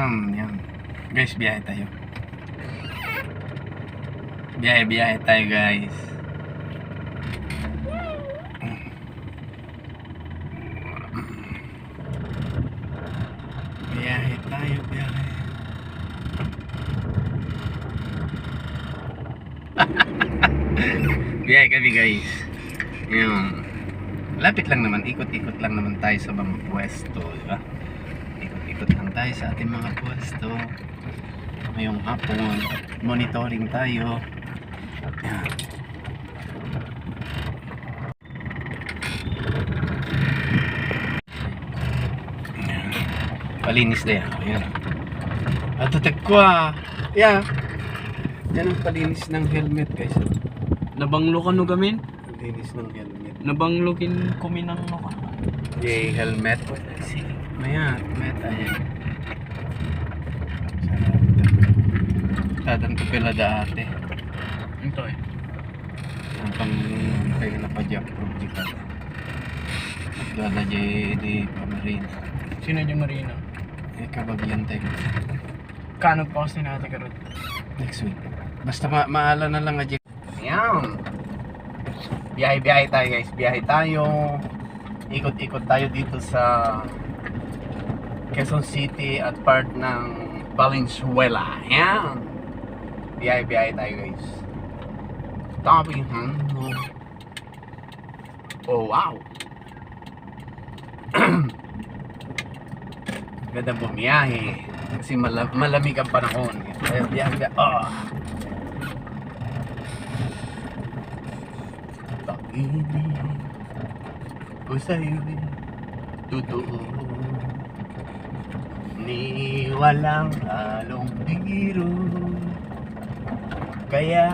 Yan, yan. Guys, biyahe tayo. Biyahe, biyahe tayo guys. Biyahe tayo, biyahe. biyahe kami guys. Yung lapit lang naman, ikot-ikot lang naman tayo sa mga pwesto, di ba? Ikot-ikot lang tayo sa ating mga pwesto. Ngayong hapon, monitoring tayo. Yan. Palinis na yan. Yan. At ko ah. Yeah. Yan ang palinis ng helmet guys. Nabanglo ka no gamin? Palinis ng helmet. Nabanglokin kuminang no ka. Yay, helmet. Sige. Maya, meta yan. Sadang ko pila dati. Ito eh. Ang pang kayo na pa jack project ka. Gala jay di pamarin. Sino yung Marina? Eh kabagyan tayo. Kano pa kasi natin karot? Next week. Basta ma maala na lang nga Yan. Biyahe-biyahe tayo guys. Biyahe tayo. Ikot-ikot tayo dito sa Quezon City at part ng Valenzuela. Yan. Biyahe-biyahe tayo guys. Tabi, hmm. Oh, wow. Ganda bumiyahe. Kasi mala- malamig ang panahon. Kaya biyahe, biyahe. Oh. Pag-ibig ko sa'yo'y totoo Ni walang halong biro. Kaya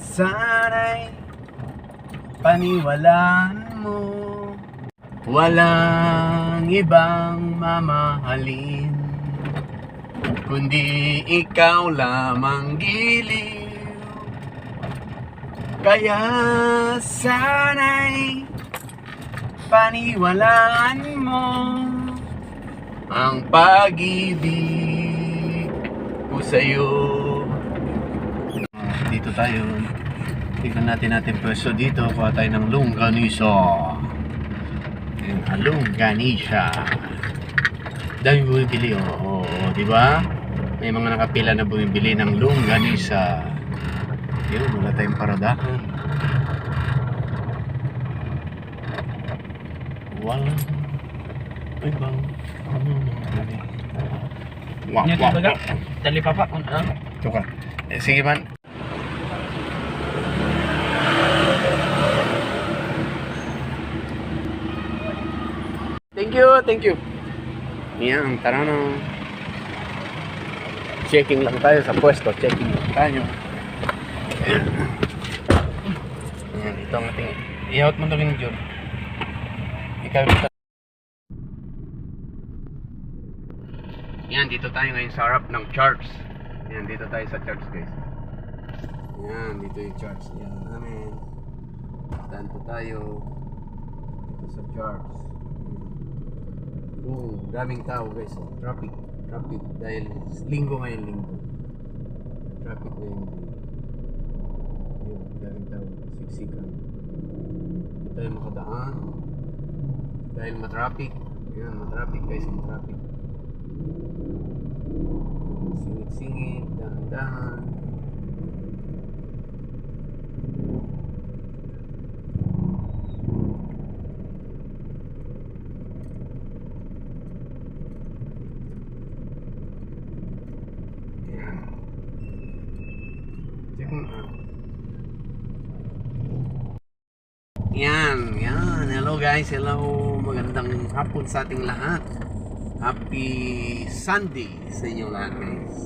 sana'y paniwalaan mo. Walang ibang mamahalin Kundi ikaw lamang giliw. Kaya sana'y paniwalaan mo ang pag-ibig ko sa'yo. Dito tayo. Tignan natin natin pwesto dito. Kuha tayo ng longganisa. Ayan, ah, longganisa. Dami bumibili, oo. Oh, di ba? May mga nakapila na bumibili ng longganisa. Yun, wala tayong paradahan. Walang ibang pamamahali. Wak, Nya wak, baga. wak. Dali pa pa kung ano. Ito ka. Eh, sige man. Thank you, thank you. Yan, tara na. Checking lang tayo sa pwesto. Checking lang tayo. Yan, ito ang ating... I-out mo ito Jun. Ikaw Yan, dito tayo ngayon sa harap ng church. Yan, dito tayo sa church guys. Yan, dito yung church. Yan namin. Saan po tayo? Dito sa church. Oo, daming tao guys. Traffic. Traffic. Dahil linggo ngayon linggo. Traffic ngayon linggo. Yun, daming tao. Siksikan. Dito tayo makadaan. Dahil matraffic. Yan, matraffic guys. Matraffic. Singit-singit, dahan-dahan. Ah. Yan, yan. Hello guys, hello. Magandang hapon sa ating lahat. Happy Sunday sa inyo lahat guys.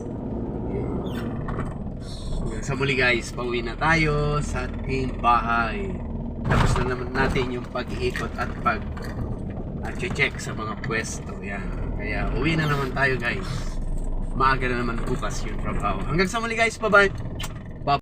Sa muli guys, pauwi na tayo sa ating bahay. Tapos na naman natin yung pag-iikot at pag at check sa mga pwesto. Yan. Kaya uwi na naman tayo guys. Maaga na naman bukas yung trabaho. Hanggang sa muli guys, bye-bye!